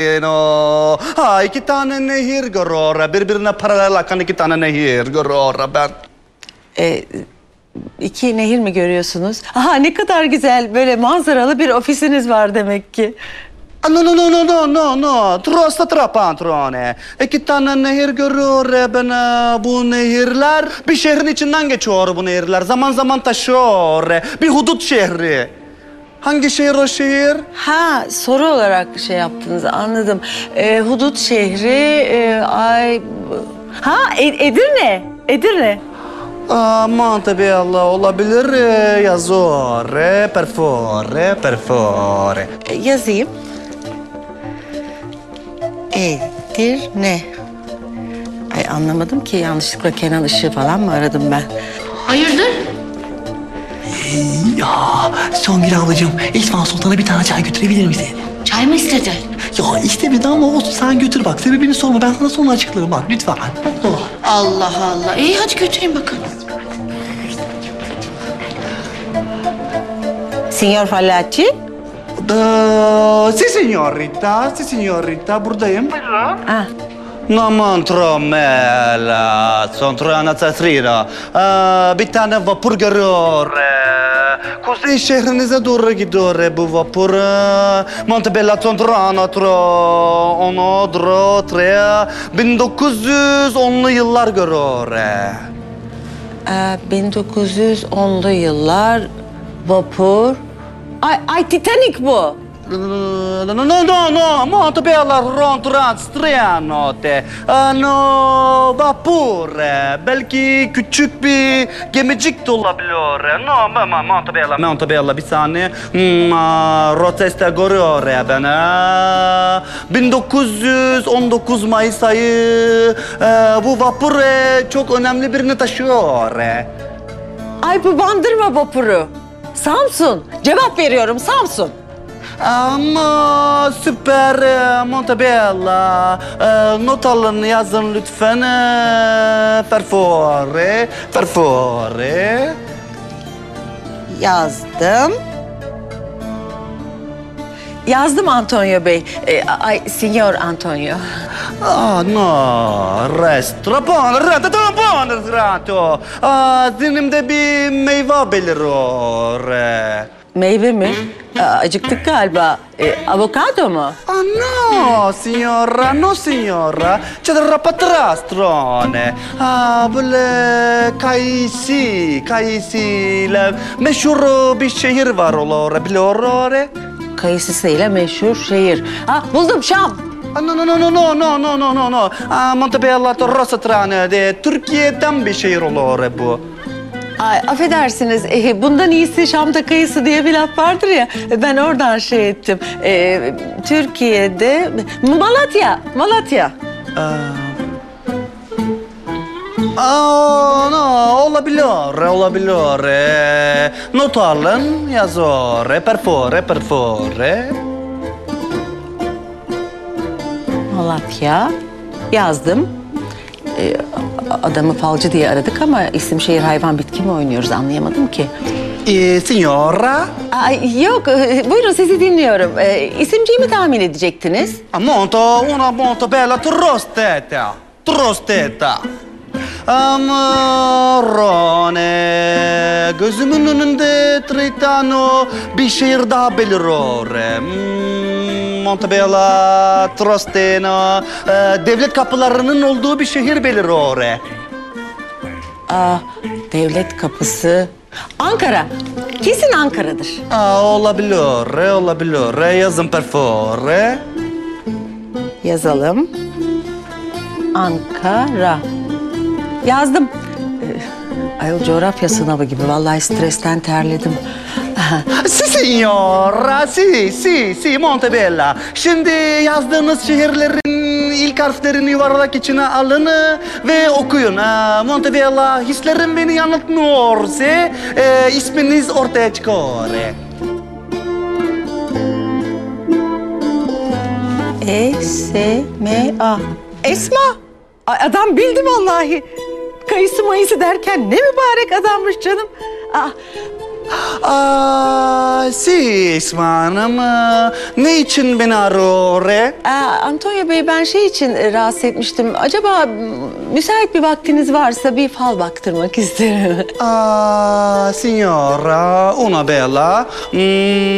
No. Ha iki tane nehir görüyor. Birbirine paralel akan iki tane nehir görüyor ben. E, iki nehir mi görüyorsunuz? Aha ne kadar güzel böyle manzaralı bir ofisiniz var demek ki. Ah, No, no, no, no, no, no, no. Trosta tra patrone. İki tane nehir görüyor ben. e, Bu nehirler bir şehrin içinden geçiyor bu nehirler. Zaman zaman taşıyor. Bir hudut şehri. Hangi şehir o şehir? Ha soru olarak şey yaptınız anladım. E, Hudut şehri e, ay ha E- Edirne Edirne. Aman tabii Allah olabilir. e, Yazıyor. e, Perfore, perfore. E, yazayım. Edirne. Ay anlamadım ki yanlışlıkla Kenan Işığı falan mı aradım ben? Hayırdır? Ya Songül ablacığım İsmail Sultan'a bir tane çay götürebilir misin? Çay mı istedin? Ya istemedi ama olsun sen götür bak. Sebebini sorma ben sana sonra açıklarım bak lütfen. Oh. Allah Allah. İyi hadi götüreyim bakalım. Signor Fallaci. Da, si signorita, si signorita buradayım. Ah, Aman tromela, son trana tatrina. Aa, bir tane vapur görüyor. Kuzey şehrinize doğru gidiyor bu vapur. Ee, Montebello Tontrana tro, ono dro tre. 1910'lu yıllar görüyor. ee. e, 1910'lu yıllar vapur. Ay, ay Titanic bu. No, no, no, no, no, Montebello Rontran Strianote. No, vapur. Belki küçük bir gemicik de olabilir. No, ma, Montebello, Montebello bir saniye. Hmm, Roteste görüyor ya ben. ha. 1919 Mayıs ayı. Bu vapur çok önemli birini taşıyor. Ay bu bandırma vapuru. Samsun. Cevap veriyorum Samsun. Ama süper e, Montebella. E, not alın yazın lütfen. E, perfore, perfore. Yazdım. Yazdım Antonio Bey. E, ay Signor Antonio. Ah no, resto, buono, resto, buono, resto. Ah, dilimde bir meyve beliriyor. Meyve mi? Aa, acıktık galiba. E, avokado mu? Ah no, signora, no signora. C'è del rapatrastrone. Ah, böyle Kayısı, Kayısı ile meşhur bir şehir var olur, biliyor. Kayısısıyla meşhur şehir. Ha buldum Şam. Ah, no, no, no, no, no, no, no, no, no, no. Ah, Montebello de Türkiye'den bir şehir olur bu. Ay, affedersiniz, e, bundan iyisi Şam'da kayısı diye bir laf vardır ya. e, Ben oradan şey ettim. E, Türkiye'de Malatya, Malatya. Aa, no, olabilir, olabilir. Eh, Not alın, yazıyor. Perfore, perfore. Malatya yazdım. E, adamı falcı diye aradık ama isim şehir hayvan bitki mi oynuyoruz anlayamadım ki. E, signora? Ay, yok, e, buyurun sizi dinliyorum. E, isimciyi mi tahmin edecektiniz? Ah, Molto, una molto bella trostetta. Trostetta. Amorone. Gözümün önünde Tritano bir şehir daha beliriyor. Hmm, Montebello, Trosteno. e, devlet kapılarının olduğu bir şehir beliriyor. Aa, devlet kapısı. Ankara. Kesin Ankara'dır. Aa, olabilir, olabilir. Yazın perfore. Yazalım. Ankara. Yazdım. Ee, Ayol coğrafya sınavı gibi. Vallahi stresten terledim. Si signora, si, si, si Montebella. Şimdi yazdığınız şehirlerin ilk harflerini yuvarlak içine alın ve okuyun. Montebella, hislerim beni yanıltmıyorsa e, isminiz ortaya çıkıyor. E-S-M-A. Esma. Ay, adam bildi vallahi. Kayısı mayısı derken ne mübarek adammış canım. Ah, Aa, siz hanım ne için beni arıyor? Aa, Antonio Bey ben şey için e, rahatsız etmiştim. Acaba m, müsait bir vaktiniz varsa bir fal baktırmak isterim. Ah, signora, una bella.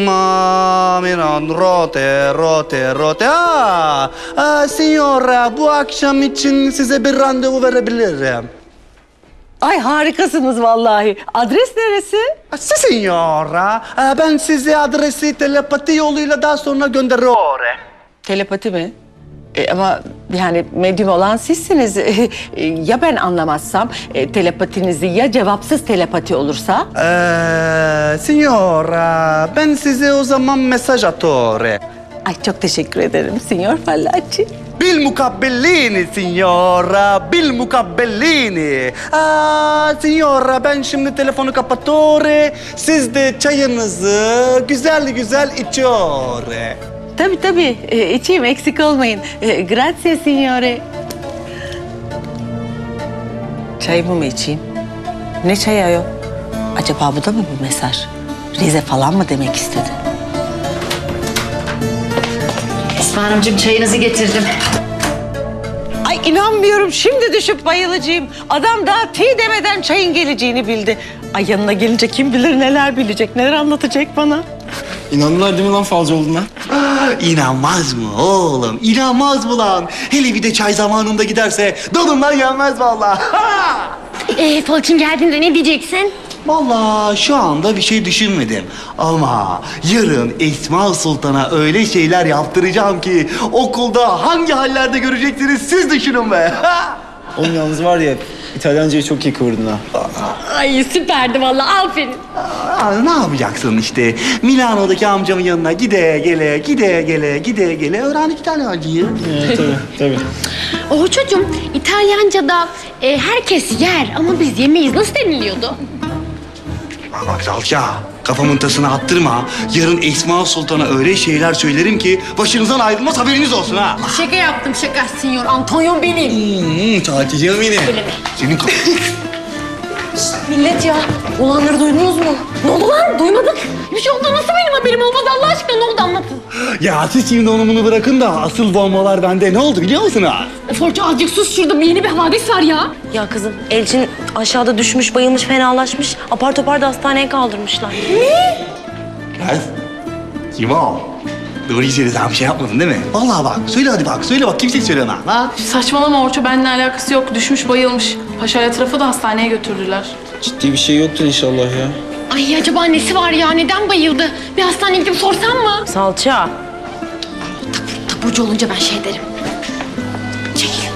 Ah, Miran, rote, rote, rote. Ah, ah, signora, bu akşam için size bir randevu verebilirim. Ay harikasınız vallahi. Adres neresi? Ah, Si, signora. Ah, ben size adresi telepati yoluyla daha sonra gönderiyorum. Telepati mi? E, ama yani medyum olan sizsiniz. E, ya ben anlamazsam e, telepatinizi ya cevapsız telepati olursa? Ee, signora, ben size o zaman mesaj atıyorum. Ay çok teşekkür ederim Signor Fallaci. Bil mukabbellini signora, bil mukabbellini. Aa, signora ben şimdi telefonu kapatıyorum. Siz de çayınızı güzel güzel içiyor. Tabii tabii e, içeyim eksik olmayın. E, grazie signore. Çayımı mı içeyim? Ne çayı ayol? Acaba bu da mı bir mesaj? Rize falan mı demek istedi? Hanımcığım çayınızı getirdim. Ay inanmıyorum şimdi düşüp bayılacağım. Adam daha ti demeden çayın geleceğini bildi. Ay yanına gelince kim bilir neler bilecek, neler anlatacak bana. İnandılar değil mi lan falcı olduğuna? İnanmaz mı oğlum? İnanmaz mı lan? Hele bir de çay zamanında giderse dalından yenmez vallahi. Ee, Falçın geldiğinde ne diyeceksin? Vallahi şu anda bir şey düşünmedim. Ama yarın Esma Sultan'a öyle şeyler yaptıracağım ki okulda hangi hallerde göreceksiniz siz düşünün be. Oğlum yalnız var ya İtalyancayı çok iyi kıvırdın ha. Ay süperdi vallahi aferin. Aa, ne yapacaksın işte? Milano'daki amcamın yanına gide gele, gide gele, gide gele öğrendik İtalyancayı. Evet, tabii tabii. Oh çocuğum İtalyanca'da e, herkes yer ama biz yemeyiz. Nasıl deniliyordu? Bak Salça, kafamın tasını attırma. Yarın Esma Sultan'a öyle şeyler söylerim ki başınızdan ayrılmaz haberiniz olsun ha. Şaka yaptım şaka Sinyor Antonio benim. Hmm, Salçacığım benim. Senin kaf- Millet ya olanları duydunuz mu? Ne oldu lan? Duymadık. Bir şey oldu nasıl benim haberim olmaz Allah aşkına ne oldu anlatın. Ya siz şimdi onu bunu bırakın da asıl bombalar bende. Ne oldu biliyor musun ha? Força azıcık sus şurada bir yeni bir havadis var ya. Ya kızım Elçin aşağıda düşmüş, bayılmış, fenalaşmış. Apar topar da hastaneye kaldırmışlar. Kız. Kim o? Doğruyu söyle sen bir şey yapmadın değil mi? Vallahi bak söyle hadi bak söyle bak kimseye söyleme ha. Saçmalama Orço benimle alakası yok. Düşmüş bayılmış. Paşa tarafı da hastaneye götürdüler. Ciddi bir şey yoktur inşallah ya. Ay acaba nesi var ya neden bayıldı? Bir hastaneye gidip sorsam mı? Salça. Taburcu olunca ben şey derim. Çekil.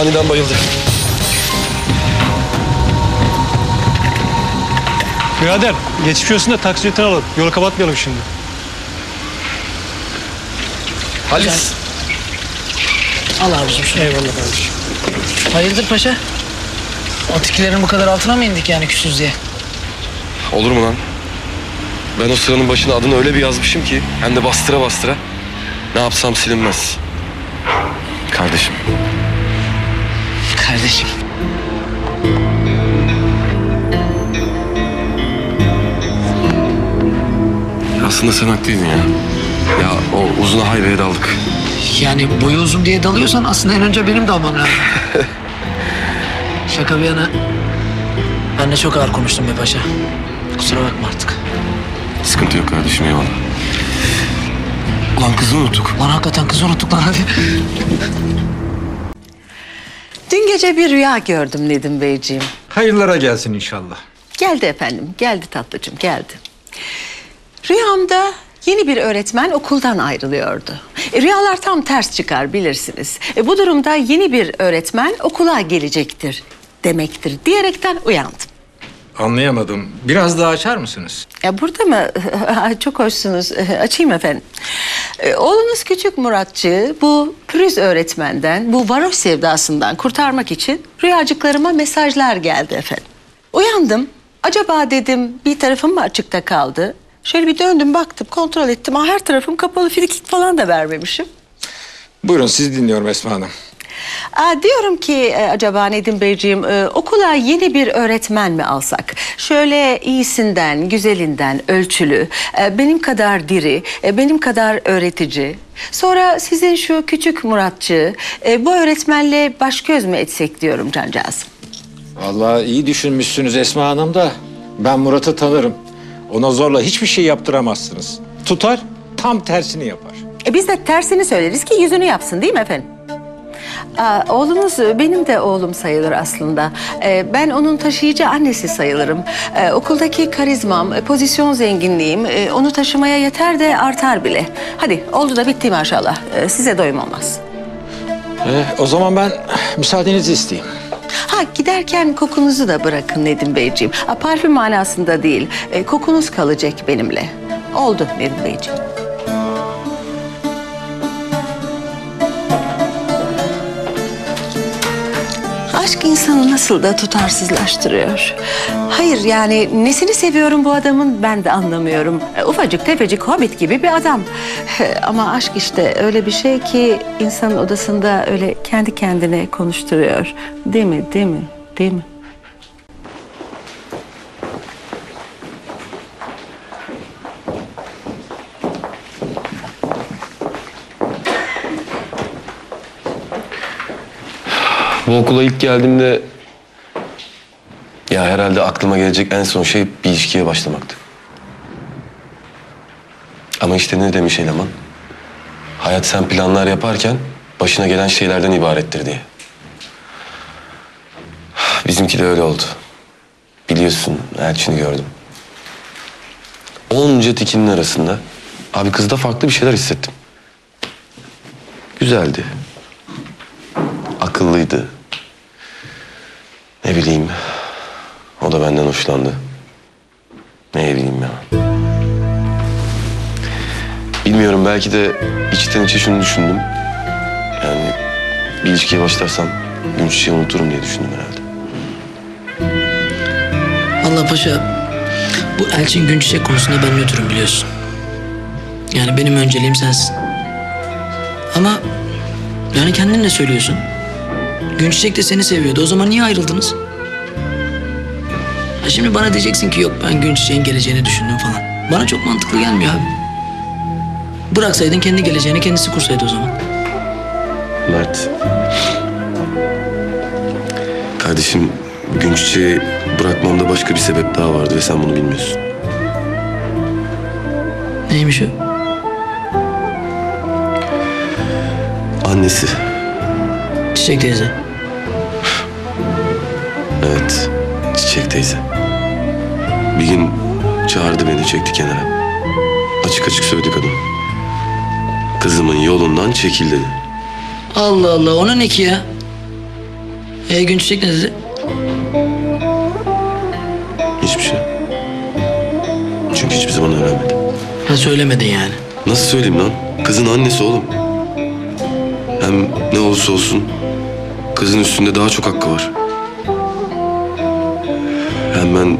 Aniden bayıldı. Birader geçmiş olsun da taksi ücretini alalım. Yolu kapatmayalım şimdi. Halis. Al abicim şunu. Eyvallah kardeşim. Hayırdır paşa? Atikilerin bu kadar altına mı indik yani küsüz diye? Olur mu lan? Ben o sıranın başına adını öyle bir yazmışım ki hem de bastıra bastıra. Ne yapsam silinmez. Kardeşim. Kardeşim. Aslında sen haklıydın ya. Ya o uzun hayveye daldık. Yani boyu uzun diye dalıyorsan aslında en önce benim dalmam lazım. Şaka bir yana. Ben de çok ağır konuştum be paşa. Kusura bakma artık. Sıkıntı yok kardeşim eyvallah. Ulan kızı unuttuk. Lan hakikaten kızı unuttuk lan hadi. Gece bir rüya gördüm Nedim Beyciğim. Hayırlara gelsin inşallah. Geldi efendim, geldi tatlıcığım, geldi. Rüyamda yeni bir öğretmen okuldan ayrılıyordu. E, rüyalar tam ters çıkar bilirsiniz. E, bu durumda yeni bir öğretmen okula gelecektir demektir diyerekten uyandım. Anlayamadım. Biraz daha açar mısınız? Ya burada mı? Çok hoşsunuz. Açayım efendim. Ee, Oğlunuz küçük Muratçı bu pürüz öğretmenden, bu varoş sevdasından kurtarmak için rüyacıklarıma mesajlar geldi efendim. Uyandım. Acaba dedim bir tarafım mı açıkta kaldı? Şöyle bir döndüm baktım kontrol ettim. Aa, her tarafım kapalı frikik falan da vermemişim. Buyurun sizi dinliyorum Esma Hanım. Aa, diyorum ki e, acaba Nedim Beyciğim e, okula yeni bir öğretmen mi alsak? Şöyle iyisinden, güzelinden, ölçülü, e, benim kadar diri, e, benim kadar öğretici. Sonra sizin şu küçük Muratçı, e, bu öğretmenle baş göz mü etsek diyorum cancağızım. Vallahi iyi düşünmüşsünüz Esma Hanım da. Ben Murat'ı tanırım. Ona zorla hiçbir şey yaptıramazsınız. Tutar, tam tersini yapar. E, biz de tersini söyleriz ki yüzünü yapsın değil mi efendim? Aa, oğlumuz benim de oğlum sayılır aslında. Ee, ben onun taşıyıcı annesi sayılırım. Ee, okuldaki karizmam, e, pozisyon zenginliğim e, onu taşımaya yeter de artar bile. Hadi oldu da bitti maşallah. Ee, size doyum olmaz. Eh, o zaman ben müsaadenizi isteyeyim. Ha giderken kokunuzu da bırakın Nedim Beyciğim. Ha, parfüm manasında değil. E, kokunuz kalacak benimle. Oldu Nedim Beyciğim. İnsanı nasıl da tutarsızlaştırıyor. Hayır yani nesini seviyorum bu adamın ben de anlamıyorum. E, Ufacık tefecik hobbit gibi bir adam. E, Ama aşk işte öyle bir şey ki insanın odasında öyle kendi kendine konuşturuyor. Değil mi, değil mi, değil mi? Bu okula ilk geldiğimde... Ya herhalde aklıma gelecek en son şey bir ilişkiye başlamaktı. Ama işte ne demiş eleman? Hayat sen planlar yaparken başına gelen şeylerden ibarettir diye. Bizimki de öyle oldu. Biliyorsun Elçin'i gördüm. Onca tikinin arasında abi kızda farklı bir şeyler hissettim. Güzeldi. Akıllıydı. Ne bileyim. O da benden hoşlandı. Ne bileyim ya. Bilmiyorum belki de içten içe şunu düşündüm. Yani bir ilişkiye başlarsam gün çiçeği unuturum diye düşündüm herhalde. Allah paşa bu Elçin Günçiçek konusunda ben nötrüm biliyorsun. Yani benim önceliğim sensin. Ama yani kendin de söylüyorsun. Günçiçek de seni seviyordu. O zaman niye ayrıldınız? Ha şimdi bana diyeceksin ki yok ben Günçiçek'in geleceğini düşündüm falan. Bana çok mantıklı gelmiyor abi. Bıraksaydın kendi geleceğini kendisi kursaydı o zaman. Mert. Kardeşim gün çiçeği bırakmamda başka bir sebep daha vardı ve sen bunu bilmiyorsun. Neymiş o? Annesi. Çiçek teyze. Evet. Çiçek teyze. Bir gün çağırdı beni çekti kenara. Açık açık söyledi kadın. Kızımın yolundan çekil dedi. Allah Allah ona ne ki ya? E Günçiçek ne dedi? Hiçbir şey. Çünkü hiçbir zaman öğrenmedi. Ha söylemedin yani. Nasıl söyleyeyim lan? Kızın annesi oğlum. Hem ne olursa olsun kızın üstünde daha çok hakkı var. Hem ben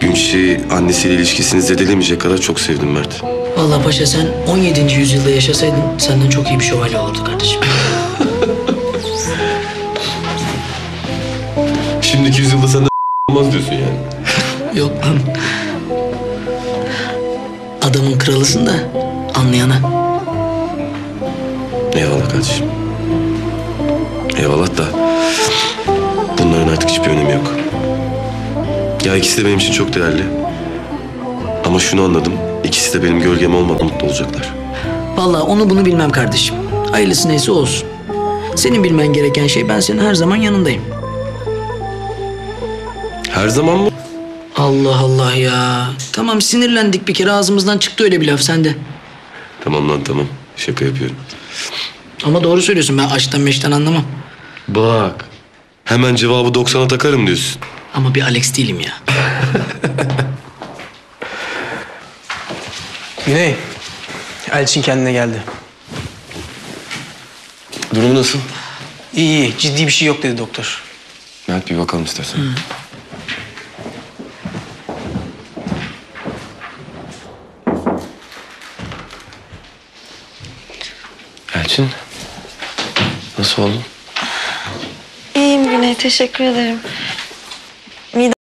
Günçiçek'i annesiyle ilişkisini zedelemeyecek kadar çok sevdim Mert. Vallahi paşa sen 17. yüzyılda yaşasaydın senden çok iyi bir şövalye olurdu kardeşim. Şimdiki yüzyılda sen de olmaz diyorsun yani. Yok lan. Adamın kralısın da anlayana. Eyvallah kardeşim. Eyvallah da bunların artık hiçbir önemi yok. Ya ikisi de benim için çok değerli. Ama şunu anladım. İkisi de benim gölgem olmadan mutlu olacaklar. Vallahi onu bunu bilmem kardeşim. Hayırlısı neyse olsun. Senin bilmen gereken şey ben senin her zaman yanındayım. Her zaman mı? Allah Allah ya. Tamam sinirlendik bir kere ağzımızdan çıktı öyle bir laf sende. Tamam lan tamam. Şaka yapıyorum. Ama doğru söylüyorsun ben aşktan meşten anlamam. Bak. Hemen cevabı 90'a takarım diyorsun. Ama bir Alex değilim ya. Güney, Elçin kendine geldi. Durumu nasıl? İyi iyi, ciddi bir şey yok dedi doktor. Mert bir bakalım istersen. Elçin. Nasıl oldun? İyiyim Güney teşekkür ederim. 감사합니다.